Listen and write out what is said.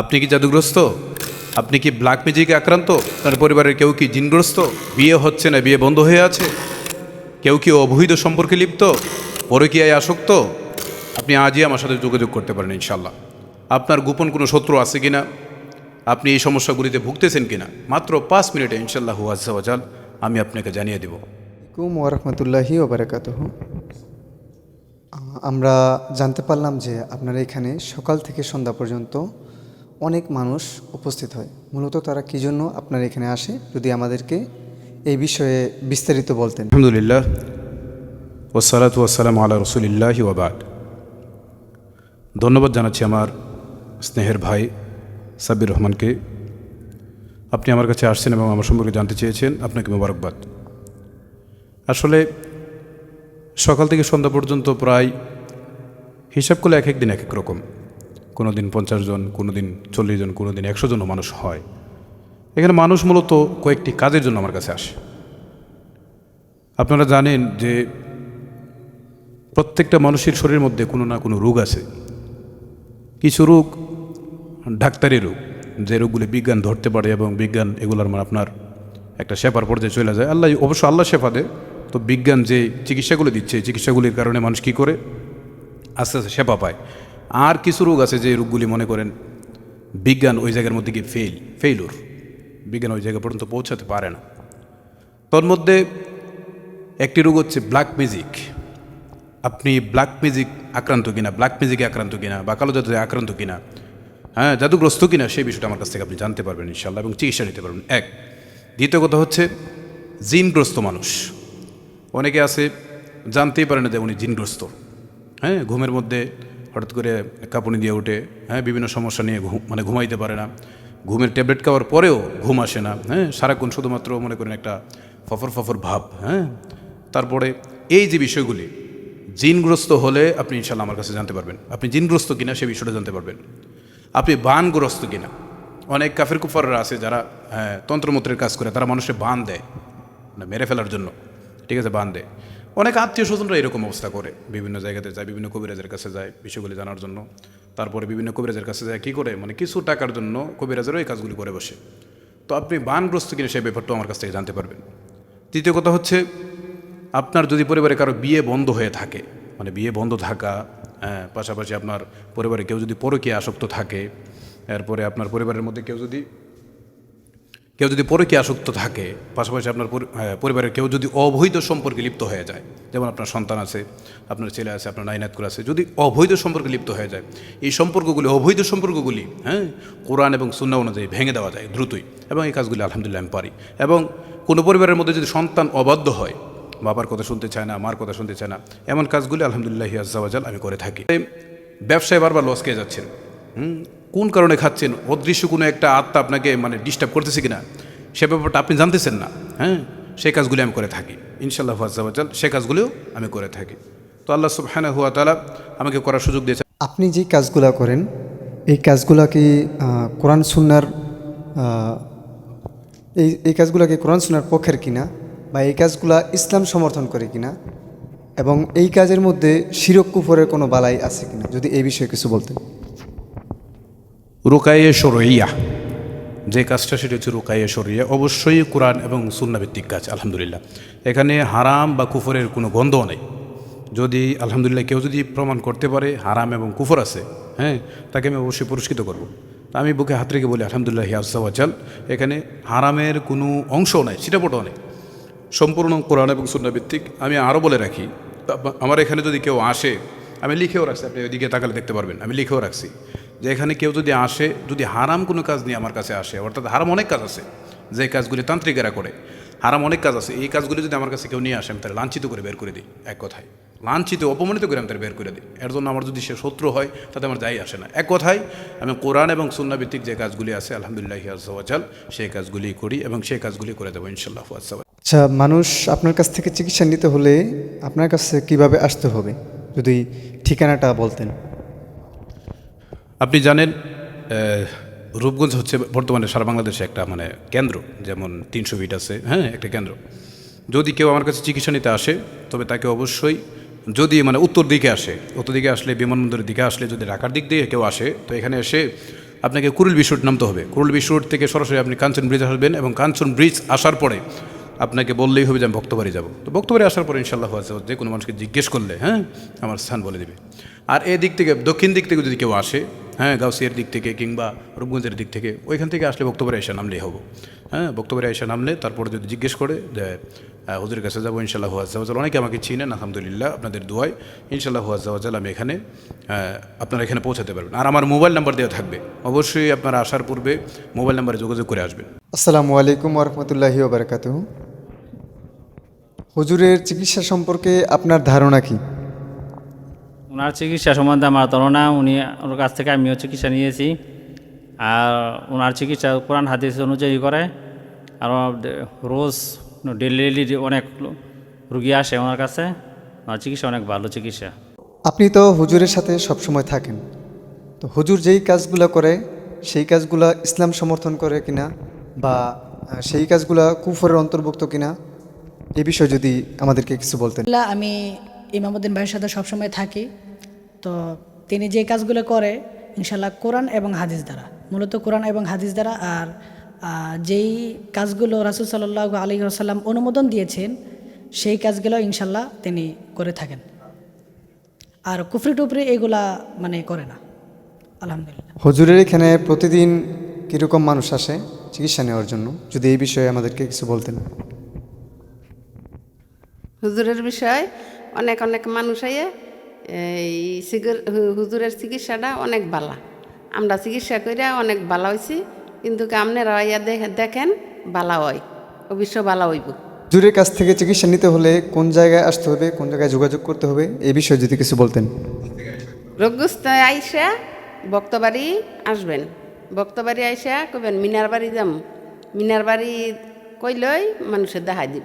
আপনি কি জাদুগ্রস্ত? আপনি কি ব্ল্যাক ম্যাজিকে আক্রান্ত? তার পরিবারের কেউ কি জিনগ্রস্ত? বিয়ে হচ্ছে না, বিয়ে বন্ধ হয়ে আছে? কেউ কি অবৈধ সম্পর্কে লিপ্ত? পরকীয়ায় আসক্ত? আপনি আজই আমার সাথে যোগাযোগ করতে পারেন ইনশাল্লাহ আপনার গোপন কোনো শত্রু আছে কিনা? আপনি এই সমস্যাগুলিতে ভুগতেছেন কিনা? মাত্র পাঁচ মিনিটে ইনশাল্লাহ আজাল আমি আপনাকে জানিয়ে দেব। আলাইকুম ওরহমতুল্লাহি ওবরাকাতহ আমরা জানতে পারলাম যে আপনারা এখানে সকাল থেকে সন্ধ্যা পর্যন্ত অনেক মানুষ উপস্থিত হয়। মূলত তারা কী জন্য আপনার এখানে আসে, যদি আমাদেরকে এই বিষয়ে বিস্তারিত বলতেন? আলহামদুলিল্লাহ। ওসালাত ওয়াসালাম আল্লাহ রসুলিল্লাহ ওবাদ ধন্যবাদ জানাচ্ছি আমার স্নেহের ভাই সাব্বির রহমানকে। আপনি আমার কাছে আসছেন এবং আমার সম্পর্কে জানতে চেয়েছেন। আপনাকে মোবারকবাদ। আসলে সকাল থেকে সন্ধ্যা পর্যন্ত প্রায় হিসাব করলে এক এক দিন এক এক রকম। কোনো দিন পঞ্চাশ জন কোনো দিন চল্লিশ জন কোনো দিন একশো জনও মানুষ হয়। এখানে মানুষ মূলত কয়েকটি কাজের জন্য আমার কাছে আসে। আপনারা জানেন যে প্রত্যেকটা মানুষের শরীরের মধ্যে কোনো না কোনো রোগ আছে। কিছু রোগ ডাক্তারি রোগ, যে রোগগুলি বিজ্ঞান ধরতে পারে এবং বিজ্ঞান এগুলোর মানে আপনার একটা শেফার পর্যায়ে চলে যায়। আল্লাহ অবশ্য আল্লাহ শেফা দেয়। তো বিজ্ঞান যে চিকিৎসাগুলো দিচ্ছে চিকিৎসাগুলির কারণে মানুষ কী করে? আস্তে আস্তে সেবা পায়। আর কিছু রোগ আছে যে রোগগুলি মনে করেন বিজ্ঞান ওই জায়গার মধ্যে গিয়ে ফেল ফেইলুর বিজ্ঞান ওই জায়গা পর্যন্ত পৌঁছাতে পারে না। তোর মধ্যে একটি রোগ হচ্ছে ব্ল্যাক ম্যাজিক আপনি ব্ল্যাক ম্যাজিক আক্রান্ত কিনা ব্ল্যাক ম্যাজিকে আক্রান্ত কিনা বা কালো জাদুতে আক্রান্ত কিনা হ্যাঁ জাদুগ্রস্ত কিনা সেই বিষয়টা আমার কাছ থেকে আপনি জানতে পারবেন ইনশাল্লাহ এবং চিকিৎসা নিতে পারবেন। এক, দ্বিতীয় কথা হচ্ছে জিনগ্রস্ত মানুষ। অনেকে আছে, জানতেই পারে না যে উনি জিনগ্রস্ত। হ্যাঁ ঘুমের মধ্যে হঠাৎ করে কাঁপুনি দিয়ে ওঠে হ্যাঁ বিভিন্ন সমস্যা নিয়ে মানে ঘুমাইতে পারে না। ঘুমের ট্যাবলেট খাওয়ার পরেও ঘুম আসে না হ্যাঁ সারাক্ষণ শুধুমাত্র মনে করেন একটা ফফর ফফর ভাব হ্যাঁ। তারপরে এই যে বিষয়গুলি, জিনগ্রস্ত হলে আপনি ইনশাল্লাহ আমার কাছে জানতে পারবেন। আপনি জিনগ্রস্ত কিনা সে বিষয়টা জানতে পারবেন। আপনি বানগ্রস্ত কিনা? অনেক কাফের কুফাররা আছে যারা হ্যাঁ তন্ত্রমন্ত্রের কাজ করে, তারা মানুষের বান দেয় না মেরে ফেলার জন্য, ঠিক আছে, বান দেয়। অনেক আত্মীয় স্বজনরা এরকম অবস্থা করে। বিভিন্ন জায়গাতে যায় বিভিন্ন কবিরাজের কাছে যায় বিষয়গুলি জানার জন্য। তারপরে বিভিন্ন কবিরাজের কাছে যায় কী করে? মানে কিছু টাকার জন্য কবিরাজেরও এই কাজগুলি করে বসে। তো আপনি বানগ্রস্ত কিনা সেই ব্যাপারটাও আমার কাছ থেকে জানতে পারবেন। তৃতীয় কথা হচ্ছে আপনার যদি পরিবারে কারও বিয়ে বন্ধ হয়ে থাকে মানে বিয়ে বন্ধ থাকা হ্যাঁ, পাশাপাশি আপনার পরিবারে কেউ যদি পরকীয়া আসক্ত থাকে এরপরে আপনার পরিবারের মধ্যে কেউ যদি কেউ যদি পরকীয়া আসক্ত থাকে, পাশাপাশি আপনার পরিবারের কেউ যদি অবৈধ সম্পর্কে লিপ্ত হয়ে যায়, যেমন আপনার সন্তান আছে, আপনার ছেলে আছে, আপনার নাইনাতকুর আছে, যদি অবৈধ সম্পর্কে লিপ্ত হয়ে যায়, এই সম্পর্কগুলি, অবৈধ সম্পর্কগুলি হ্যাঁ কোরআন এবং সুন্না অনুযায়ী ভেঙে দেওয়া যায় দ্রুতই, এবং এই কাজগুলি আলহামদুলিল্লাহ আমি পারি। এবং কোনো পরিবারের মধ্যে যদি সন্তান অবাধ্য হয়, বাবার কথা শুনতে চায় না, মার কথা শুনতে চায় না, এমন কাজগুলি আলহামদুলিল্লাহ আজাল আমি করে থাকি। ব্যবসায় বারবার লস খেয়ে যাচ্ছেন, হুম কোন কারণে খাচ্ছেন? অদৃশ্য কোনো একটা আত্মা আপনাকে মানে ডিস্টার্ব করতেছে কিনা? সে ব্যাপারটা আপনি জানতেছেন না হ্যাঁ? সেই কাজগুলি আমি করে থাকি। ইনশাল্লাহ আজাল সে কাজগুলিও আমি করে থাকি। তো আল্লাহ সুবহানা হুয়া তালা আমাকে করার সুযোগ দিয়েছে। আপনি যে কাজগুলা করেন এই কাজগুলা কি আহ, কোরআন সুন্নার এই এই কাজগুলা কি কোরআন সুন্নার পক্ষের কিনা বা এই কাজগুলা ইসলাম সমর্থন করে কিনা? এবং এই কাজের মধ্যে শিরক কুফরের কোনো বালাই আছে কিনা? যদি এই বিষয়ে কিছু বলতেন। রুকায়ে সরইয়া যে কাজটা সেটা হচ্ছে রুকায়ে সরইয়া অবশ্যই কোরআন এবং সুন্নাভিত্তিক কাজ, আলহামদুলিল্লাহ। এখানে হারাম বা কুফরের কোনো গন্ধও নেই। যদি, আলহামদুলিল্লাহ, কেউ যদি প্রমাণ করতে পারে হারাম এবং কুফর আছে হ্যাঁ তাকে আমি অবশ্যই পুরস্কৃত করব। আমি বুকে হাত রেখে বলি, আলহামদুলিল্লাহ হিয়াজাল এখানে হারামের কোনো অংশ নাই ছিটাপটও নেই সম্পূর্ণ কোরআন এবং সুন্নাভিত্তিক আমি আরও বলে রাখি, আমার এখানে যদি কেউ আসে, আমি লিখেও রাখছি, আপনি ওইদিকে তাকালে দেখতে পারবেন, আমি লিখেও রাখছি। যে এখানে কেউ যদি আসে, যদি হারাম কোনো কাজ নিয়ে আমার কাছে আসে, অর্থাৎ হারাম অনেক কাজ আছে, যে কাজগুলি তান্ত্রিকেরা করে, হারাম অনেক কাজ আছে, এই কাজগুলি যদি আমার কাছে কেউ নিয়ে আসে, আমি তাহলে লাঞ্ছিত করে বের করে দিই, এক কথায়। লাঞ্ছিত, অপমানিত করে আমি তার বের করে দিই। এর জন্য আমার যদি সে শত্রু হয়, তাতে আমার যাই আসে না। এক কথায়, আমি কোরআন এবং সুন্নাভিত্তিক যে কাজগুলি আছে, আলহামদুলিল্লাহ আজাল সেই কাজগুলি করি এবং সেই কাজগুলি করে দেবো ইনশাল্লাহ আচ্ছা মানুষ আপনার কাছ থেকে চিকিৎসা নিতে হলে আপনার কাছে কীভাবে আসতে হবে? যদি ঠিকানাটা বলতেন। আপনি জানেন রূপগঞ্জ হচ্ছে বর্তমানে সারা বাংলাদেশে একটা মানে কেন্দ্র, যেমন তিনশো ফিট আছে হ্যাঁ একটা কেন্দ্র। যদি কেউ আমার কাছে চিকিৎসা নিতে আসে, তবে তাকে অবশ্যই যদি মানে উত্তর দিকে আসে, উত্তর দিকে আসলে বিমানবন্দরের দিকে আসলে যদি ঢাকার দিক দিয়ে কেউ আসে, তো এখানে এসে আপনাকে কুরুল বিশ রোড নামতে হবে। কুরুল বিশ রোড থেকে সরাসরি আপনি কাঞ্চন ব্রিজ আসবেন এবং কাঞ্চন ব্রিজ আসার পরে আপনাকে বললেই হবে যে আমি ভক্তবাড়ি যাব। তো ভক্তবাড়ি আসার পরে ইনশাল্লাহ যে কোনো মানুষকে জিজ্ঞেস করলে হ্যাঁ আমার স্থান বলে দেবে। আর এই দিক থেকে, দক্ষিণ দিক থেকে যদি কেউ আসে হ্যাঁ গাউসিয়ার দিক থেকে কিংবা রূপগঞ্জের দিক থেকে, ওইখান থেকে আসলে বক্তব্যে এসে নামলেই হব। হ্যাঁ বক্তব্যে এসে নামলে তারপরে যদি জিজ্ঞেস করে যে হুজুরের কাছে যাব ইনশাল্লাহ হুয়াজাল অনেকে আমাকে চিনেন, আলহামদুলিল্লাহ, আপনাদের দোয়ায় ইনশাল্লাহ হুয়াজাল আমি এখানে আপনারা এখানে পৌঁছাতে পারবেন। আর আমার মোবাইল নাম্বার দেওয়া থাকবে। অবশ্যই আপনারা আসার পূর্বে মোবাইল নাম্বারে যোগাযোগ করে আসবেন। আসসালামু আলাইকুম ওরহমতুল্লাহি ওবরাকাত হুজুরের চিকিৎসা সম্পর্কে আপনার ধারণা কি? ওনার চিকিৎসা সম্বন্ধে আমার ধারণা উনি ওনার কাছ থেকে আমিও চিকিৎসা নিয়েছি। আর ওনার চিকিৎসা কোরআন হাদিস অনুযায়ী করে। আর রোজ ডেলি ডেলি অনেক রুগী আসে ওনার কাছে। ওনার চিকিৎসা অনেক ভালো চিকিৎসা। আপনি তো হুজুরের সাথে সবসময় থাকেন। তো হুজুর যেই কাজগুলো করে সেই কাজগুলো ইসলাম সমর্থন করে কিনা বা সেই কাজগুলো কুফরের অন্তর্ভুক্ত কিনা এ বিষয়ে যদি আমাদেরকে কিছু বলতেন। আমি ইমামুদ্দিন ভাইয়ের সাথে সবসময় থাকি। তো তিনি যে কাজগুলো করে ইনশাল্লাহ কোরআন এবং হাদিস দ্বারা মূলত কোরআন এবং হাদিস দ্বারা আর যেই কাজগুলো রাসুল সাল্লাহ আলী আসাল্লাম অনুমোদন দিয়েছেন সেই কাজগুলো ইনশাল্লাহ তিনি করে থাকেন। আর কুফরি টুফরি এগুলা মানে করে না। আলহামদুলিল্লাহ। হুজুরের এখানে প্রতিদিন কীরকম মানুষ আসে চিকিৎসা নেওয়ার জন্য? যদি এই বিষয়ে আমাদেরকে কিছু বলতেন। হুজুরের বিষয় অনেক অনেক মানুষ আইয়ে এই হুজুরের চিকিৎসাটা অনেক বালা। আমরা চিকিৎসা করিয়া অনেক বালা হয়েছি কিন্তু আপনারা আইয়া দেখে- দেখেন বালা হয় অবশ্য বালা হইব। হুজুরের কাছ থেকে চিকিৎসা নিতে হলে কোন জায়গায় আসতে হবে কোন জায়গায় যোগাযোগ করতে হবে এই বিষয়ে যদি কিছু বলতেন। রোগগ্রস্ত আইসা বক্তবাড়ি আসবেন। বক্তবাড়ি আইসা কবেন মিনার বাড়ি যাম। মিনার বাড়ি কইলই মানুষের দেখাই দিব।